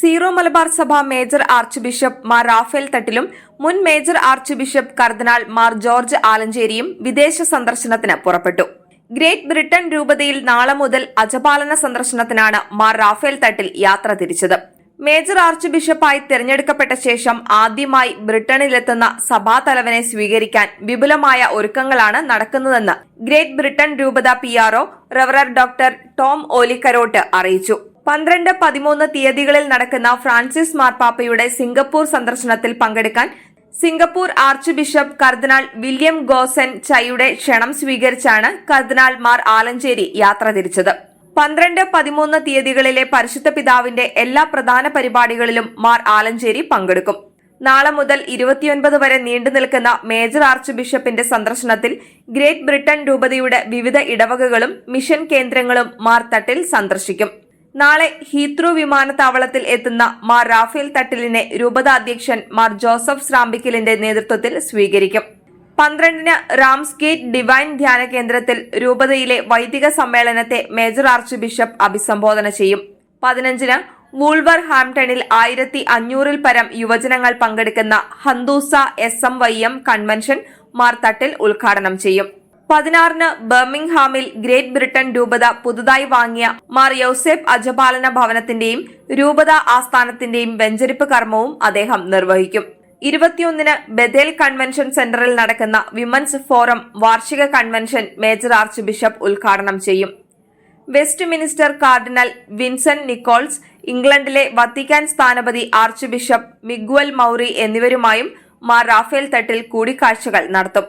Zero Malabar സഭ major archbishop Mar Rafale തട്ടിലും മുൻ മേജർ ആർച്ച് ബിഷപ്പ് കർദിനാൾ മാർ ജോർജ് ആലഞ്ചേരിയും വിദേശ സന്ദർശനത്തിന് പുറപ്പെട്ടു. ഗ്രേറ്റ് ബ്രിട്ടൻ രൂപതയിൽ നാളെ മുതൽ അജപാലന സന്ദർശനത്തിനാണ് മാർ റാഫേൽ തട്ടിൽ യാത്ര തിരിച്ചത്. മേജർ ആർച്ച് ബിഷപ്പായി തിരഞ്ഞെടുക്കപ്പെട്ട ശേഷം ആദ്യമായി ബ്രിട്ടനിലെത്തുന്ന സഭാതലവനെ സ്വീകരിക്കാൻ വിപുലമായ ഒരുക്കങ്ങളാണ് നടക്കുന്നതെന്ന് ഗ്രേറ്റ് ബ്രിട്ടൻ രൂപത പി ആർഒ റവറർ ഡോക്ടർ ടോം ഓലിക്കരോട്ട് അറിയിച്ചു. പന്ത്രണ്ട് പതിമൂന്ന് തീയതികളിൽ നടക്കുന്ന ഫ്രാൻസിസ് മാർപ്പാപ്പയുടെ സിംഗപ്പൂർ സന്ദർശനത്തിൽ പങ്കെടുക്കാൻ സിംഗപ്പൂർ ആർച്ച് ബിഷപ്പ് കർദിനാൾ വില്യം ഗോസൻ ചൈയുടെ ക്ഷണം സ്വീകരിച്ചാണ് കർദിനാൾ മാർ ആലഞ്ചേരി യാത്ര തിരിച്ചത്. പന്ത്രണ്ട് പതിമൂന്ന് തീയതികളിലെ പരിശുദ്ധ പിതാവിന്റെ എല്ലാ പ്രധാന പരിപാടികളിലും മാർ ആലഞ്ചേരി പങ്കെടുക്കും. നാളെ മുതൽ ഇരുപത്തിയൊൻപത് വരെ നീണ്ടു നിൽക്കുന്ന മേജർ ആർച്ച് ബിഷപ്പിന്റെ സന്ദർശനത്തിൽ ഗ്രേറ്റ് ബ്രിട്ടൻ രൂപതയുടെ വിവിധ ഇടവകകളും മിഷൻ കേന്ദ്രങ്ങളും മാർ തട്ടിൽ സന്ദർശിക്കും. നാളെ ഹീത്രൂ വിമാനത്താവളത്തിൽ എത്തുന്ന മാർ റാഫേൽ തട്ടിലിനെ രൂപത അധ്യക്ഷൻ മാർ ജോസഫ് ശ്രാമ്പിക്കലിന്റെ നേതൃത്വത്തിൽ സ്വീകരിക്കും. പന്ത്രണ്ടിന് റാംസ്ഗേറ്റ് ഡിവൈൻ ധ്യാന കേന്ദ്രത്തിൽ രൂപതയിലെ വൈദിക സമ്മേളനത്തെ മേജർ ആർച്ച് ബിഷപ്പ് അഭിസംബോധന ചെയ്യും. പതിനഞ്ചിന് വൂൾവർ ഹാംപ്ടണിൽ ആയിരത്തി അഞ്ഞൂറിൽ പരം യുവജനങ്ങൾ പങ്കെടുക്കുന്ന ഹന്തൂസ S M Y M convention മാർത്തട്ടിൽ Thattil ഉദ്ഘാടനം ചെയ്യും. പതിനാറിന് ബർമിംഗ്ഹാമിൽ ഗ്രേറ്റ് ബ്രിട്ടൻ രൂപത പുതുതായി വാങ്ങിയ മാർ യൗസേപ്പ് അജപാലന ഭവനത്തിന്റെയും രൂപത ആസ്ഥാനത്തിന്റെയും വെഞ്ചരിപ്പ് കർമ്മവും അദ്ദേഹം നിർവഹിക്കും. ഇരുപത്തിയൊന്നിന് ബദേൽ കൺവെൻഷൻ സെന്ററിൽ നടക്കുന്ന വിമൻസ് ഫോറം വാർഷിക കൺവെൻഷൻ മേജർ ആർച്ച് ബിഷപ്പ് ഉദ്ഘാടനം ചെയ്യും. Westminster cardinal Vincent Nichols ഇംഗ്ലണ്ടിലെ വത്തിക്കാൻ സ്ഥാനപതി ആർച്ച് ബിഷപ്പ് മിഗ്വൽ മൌറി എന്നിവരുമായും മാർ റാഫേൽ തട്ടിൽ കൂടിക്കാഴ്ചകൾ നടത്തും.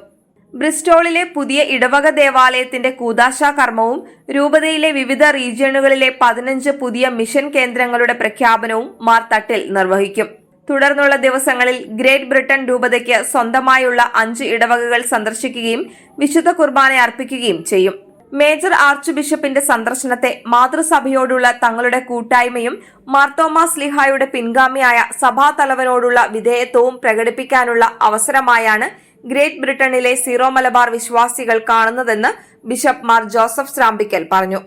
ബ്രിസ്റ്റോളിലെ പുതിയ ഇടവക ദേവാലയത്തിന്റെ കൂതാശ കർമ്മവും രൂപതയിലെ വിവിധ റീജിയണുകളിലെ പതിനഞ്ച് പുതിയ മിഷൻ കേന്ദ്രങ്ങളുടെ പ്രഖ്യാപനവും മാർ തട്ടിൽ നിർവഹിക്കും. തുടർന്നുള്ള ദിവസങ്ങളിൽ ഗ്രേറ്റ് ബ്രിട്ടൻ രൂപതയ്ക്ക് സ്വന്തമായുള്ള അഞ്ച് ഇടവകകൾ സന്ദർശിക്കുകയും വിശുദ്ധ കുർബാന അർപ്പിക്കുകയും ചെയ്യും. മേജർ ആർച്ച് ബിഷപ്പിന്റെ സന്ദർശനത്തെ മാതൃസഭയോടുള്ള തങ്ങളുടെ കൂട്ടായ്മയും മാർത്തോമാസ് ലിഹായുടെ പിൻഗാമിയായ സഭാതലവനോടുള്ള വിധേയത്വവും പ്രകടിപ്പിക്കാനുള്ള അവസരമായാണ് ഗ്രേറ്റ് ബ്രിട്ടനിലെ സീറോ മലബാർ വിശ്വാസികൾ കാണുന്നതെന്ന് ബിഷപ്പ് മാർ ജോസഫ് ശ്രാമ്പിക്കൽ പറഞ്ഞു.